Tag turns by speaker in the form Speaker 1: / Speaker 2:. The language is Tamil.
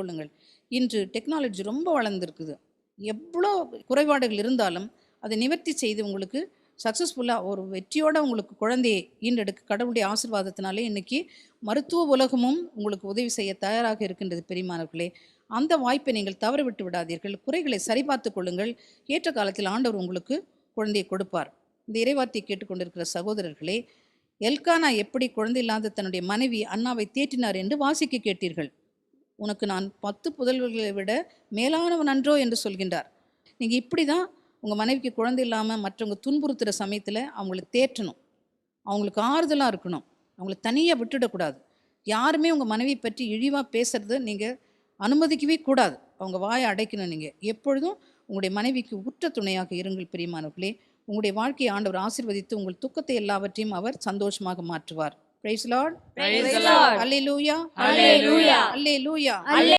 Speaker 1: கொள்ளுங்கள். இன்று டெக்னாலஜி ரொம்ப வளர்ந்துருக்குது. எவ்வளோ குறைபாடுகள் இருந்தாலும் அதை நிவர்த்தி செய்து உங்களுக்கு சக்ஸஸ்ஃபுல்லாக ஒரு வெற்றியோட உங்களுக்கு குழந்தையை ஈண்டெடுக்க கடவுளுடைய ஆசீர்வாதத்தினாலே இன்னைக்கு மருத்துவ உலகமும் உங்களுக்கு உதவி செய்ய தயாராக இருக்கின்றது பெரியமானவர்களே. அந்த வாய்ப்பை நீங்கள் தவறவிட்டு விடாதீர்கள். குறைகளை சரிபார்த்து கொள்ளுங்கள். ஏற்ற காலத்தில் ஆண்டவர் உங்களுக்கு குழந்தையை கொடுப்பார். இந்த இறைவார்த்தையை கேட்டுக்கொண்டிருக்கிற சகோதரர்களே எல்கானா எப்படி குழந்தை இல்லாத தன்னுடைய மனைவி அண்ணாவை தேற்றினார் என்று வாசிக்க கேட்டீர்கள். உனக்கு நான் பத்து புதல்வர்களை விட மேலானவன் அன்றோ என்று சொல்கின்றார். நீங்கள் இப்படி தான் உங்கள் மனைவிக்கு குழந்தை இல்லாமல் மற்றவங்க துன்புறுத்துகிற சமயத்தில் அவங்கள தேற்றணும். அவங்களுக்கு ஆறுதலாக இருக்கணும். அவங்கள தனியாக விட்டுடக்கூடாது. யாருமே உங்கள் மனைவி பற்றி இழிவாக பேசுறது நீங்கள் அனுமதிக்கவே கூடாது. அவங்க வாயை அடைக்கணும் நீங்கள் எப்பொழுதும் உங்களுடைய மனைவிக்கு உற்ற துணையாக இருங்கள் பிரியமானவர்களே. உங்களுடைய வாழ்க்கையை ஆண்டவர் ஆசிர்வதித்து உங்கள் துக்கத்தை எல்லாவற்றையும் அவர் சந்தோஷமாக மாற்றுவார். Praise the Lord.
Speaker 2: Praise, Praise the Lord.
Speaker 1: Hallelujah.
Speaker 2: Hallelujah.
Speaker 1: Hallelujah.
Speaker 2: Hallelujah.